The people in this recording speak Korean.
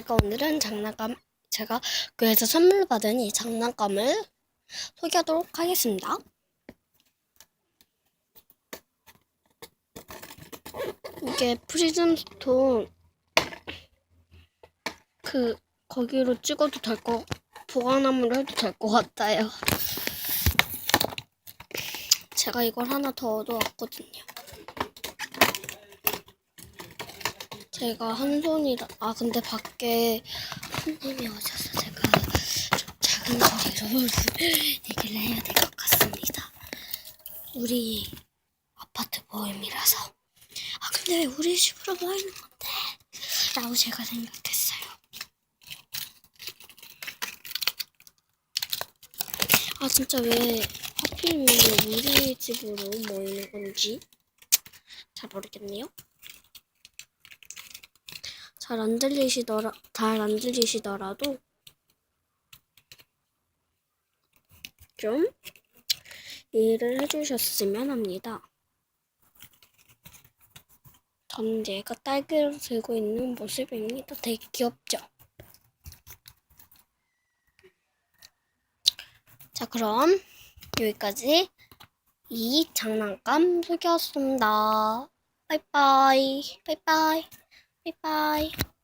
제가 오늘은 장난감, 제가 교회에서 선물 받은 이 장난감을 소개하도록 하겠습니다. 이게 프리즘 스톤, 그, 거기로 찍어도 될 거, 보관함으로 해도 될 것 같아요. 제가 이걸 하나 더 얻어왔거든요. 제가 한 손이라 아 근데 밖에 손님이 오셔서 제가 좀 작은 소리로 얘기를 해야 될 것 같습니다. 우리 아파트 모임이라서 아 근데 왜 우리 집으로 모이는 건데? 라고 제가 생각했어요. 아 진짜 왜 하필이면 우리 집으로 모이는 건지 잘 모르겠네요. 잘 안 들리시더라, 잘 안 들리시더라도 좀 이해를 해주셨으면 합니다. 저는 얘가 딸기를 들고 있는 모습입니다. 되게 귀엽죠? 자, 그럼 여기까지 이 장난감 소개였습니다. 빠이빠이, 빠이빠이. 拜拜。